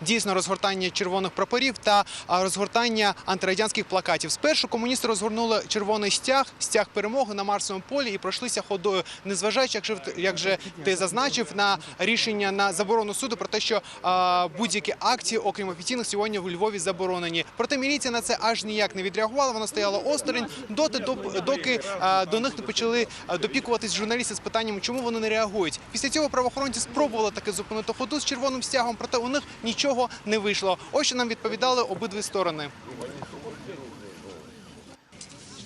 дійсно розгортання червоних прапорів та розгортання антирадянських плакатів. Спершу комуністи розгорнули червоний стяг, стяг перемоги на Марсовому полі і пройшлися ходою, незважаючи, як же, як же ти зазначив, на рішення на заборону суду про те, що будь-які акції, окрім офіційних, сьогодні у Львові заборонені. Проте міліція на це аж ніяк не відреагувала. Вона стояла осторонь доти, доки до них не почали допікуватись журналісти з питанням, чому вони не реагують. Після цього правоохоронці спробували таки зупинити ходу з червоним стягом, проте у них нічого не вийшло. Ось що нам відповідали обидві сторони.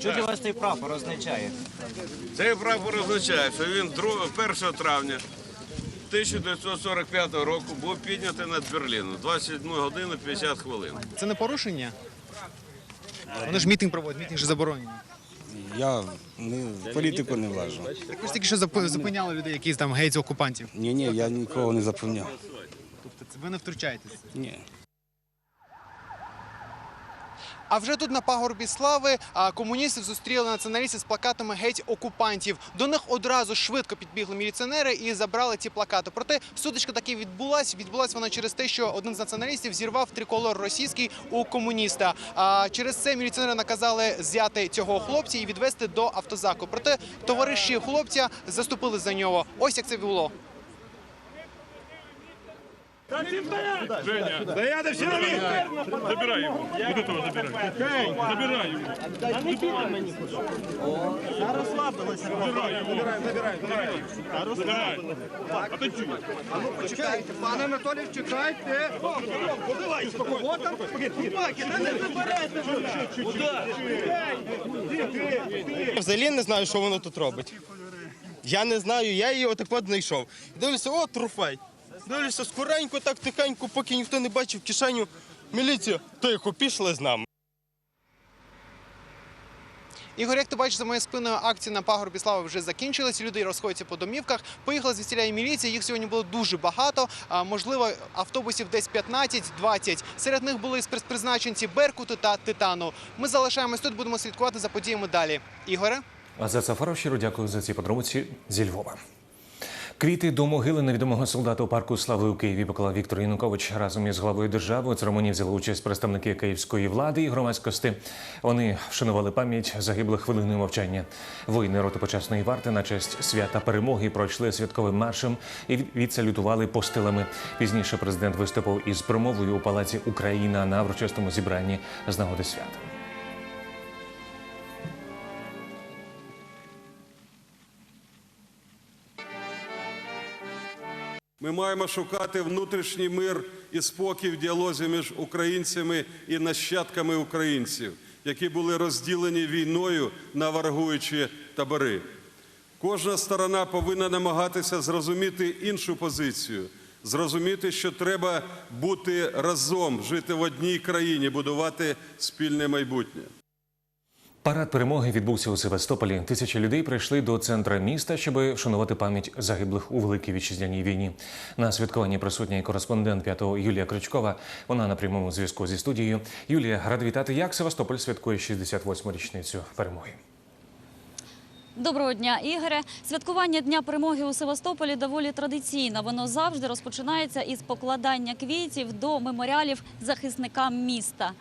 Що для вас цей прапор означає? Цей прапор означає, що він 1 травня 1945 року був піднятий над Берліном 21 годину 50 хвилин. Це не порушення. Вони ж мітинг проводять, мітинг ж заборонені. Я не, в політику не влажу. Так ви ж тільки що зап- зупиняли людей, які там геть з окупантів. Ні, ні, я нікого не запевняв. Це ви не втручаєтесь. Ні. А вже тут на пагорбі слави комуністів зустріли націоналісти з плакатами геть окупантів. До них одразу швидко підбігли міліціонери і забрали ці плакати. Проте сутичка таки відбулась. Відбулась вона через те, що один з націоналістів зірвав триколор російський у комуніста. А через це міліціонери наказали взяти цього хлопця і відвести до автозаку. Проте товариші хлопця заступили за нього. Ось як це було. Забирай його. Куди того забирай? Забирай його. Забирай його. Забирай, забирай. Забирай. Отойди. Пане Анатолій, чекайте. Кого там? Собаки, не забирайте. Взагалі не знаю, що воно тут робить. Я не знаю, я її отак от знайшов. Дивлюся, о, труфей. Дивлюся, скоренько, так тихенько, поки ніхто не бачив кишеню. Міліція, тихо, пішли з нами. Ігор, як ти бачиш за моєю спиною, акції на пагорбі слави вже закінчились. Люди розходяться по домівках. Поїхала звідсіля і міліція. Їх сьогодні було дуже багато. А, можливо, автобусів десь 15-20. Серед них були спецпризначенці Беркуту та Титану. Ми залишаємось тут, будемо слідкувати за подіями далі. Ігоре. А за Сафаров щиро дякую за ці подробиці зі Львова. Квіти до могили невідомого солдата у парку Слави у Києві поклав Віктор Янукович разом із главою держави. У церемонії взяли участь представники київської влади і громадськості. Вони вшанували пам'ять загиблих хвилиною мовчання. Воїни роти почесної варти на честь свята перемоги пройшли святковим маршем і відсалютували постилами. Пізніше президент виступив із промовою у палаці Україна на урочистому зібранні з нагоди свята. Ми маємо шукати внутрішній мир і спокій в діалозі між українцями і нащадками українців, які були розділені війною на ворогуючі табори. Кожна сторона повинна намагатися зрозуміти іншу позицію, зрозуміти, що треба бути разом, жити в одній країні, будувати спільне майбутнє. Парад перемоги відбувся у Севастополі. Тисячі людей прийшли до центра міста, щоб вшанувати пам'ять загиблих у великій вітчизняній війні. На святкуванні присутня і кореспондент п'ятого Юлія Крючкова. Вона на прямому зв'язку зі студією. Юлія, рада вітати, як Севастополь святкує 68-му річницю перемоги. Доброго дня, Ігоре. Святкування Дня перемоги у Севастополі доволі традиційне. Воно завжди розпочинається із покладання квітів до меморіалів захисникам міста.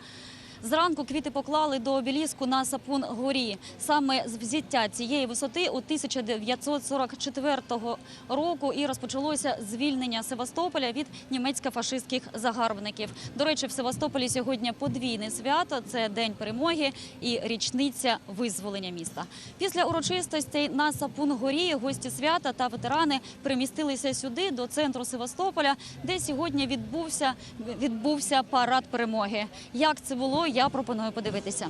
Зранку квіти поклали до обеліску на Сапун горі. Саме з взяття цієї висоти у 1944 року і розпочалося звільнення Севастополя від німецько-фашистських загарбників. До речі, в Севастополі сьогодні подвійне свято. Це День перемоги і річниця визволення міста. Після урочистостей на Сапун горі гості свята та ветерани перемістилися сюди до центру Севастополя, де сьогодні відбувся парад перемоги. Як це було, я пропоную подивитися.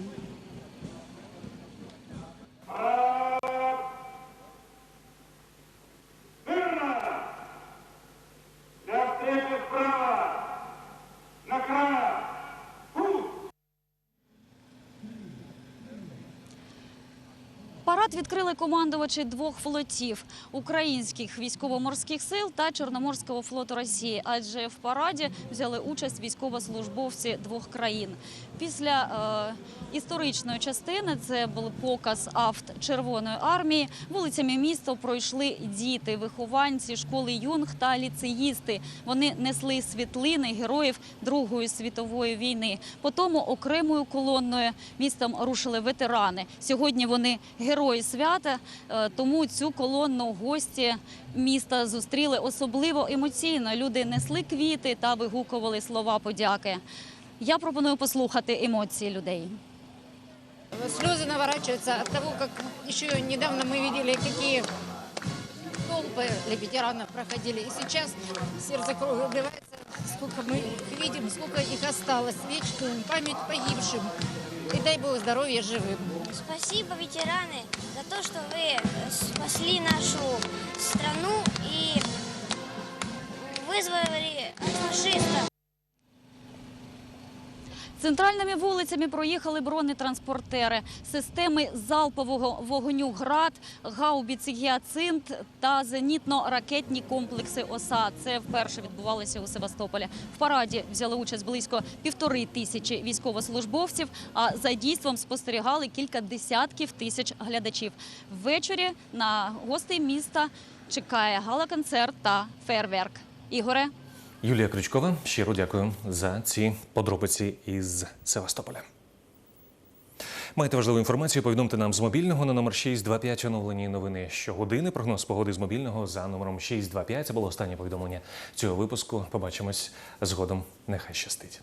Парад відкрили командувачі двох флотів українських військово-морських сил та Чорноморського флоту Росії, адже в параді взяли участь військовослужбовці двох країн. Після е, історичної частини це був показ авт Червоної армії. Вулицями міста пройшли діти, вихованці школи юнг та ліцеїсти. Вони несли світлини героїв Другої світової війни. Потім окремою колонною містом рушили ветерани. Сьогодні вони герої свята, е, тому цю колонну гості міста зустріли особливо емоційно. Люди несли квіти та вигукували слова подяки. Я пропоную послухати емоції людей. Слезы наворачиваются от того, как еще недавно мы видели, какие толпы для ветеранов проходили. И сейчас сердце кровью обливается, сколько мы их видим, сколько их осталось. Вечную память погибшим. И дай Бог здоровья живым. Спасибо, ветераны, за то, что вы э, спасли нашу страну и вызвали от фашистов. Центральними вулицями проїхали бронетранспортери, системи залпового вогню «Град», гаубіці «Гіацинт» та зенітно-ракетні комплекси «Оса». Це вперше відбувалося у Севастополі. В параді взяли участь близько півтори тисячі військовослужбовців, а за дійством спостерігали кілька десятків тисяч глядачів. Ввечері на гостей міста чекає гала-концерт та фейерверк. Ігоре, Юлія Крючкова, щиро дякую за ці подробиці із Севастополя. Маєте важливу інформацію? Повідомте нам з мобільного на номер 625 оновлені новини щогодини. Прогноз погоди з мобільного за номером 625. Це було останнє повідомлення цього випуску. Побачимось згодом. Нехай щастить.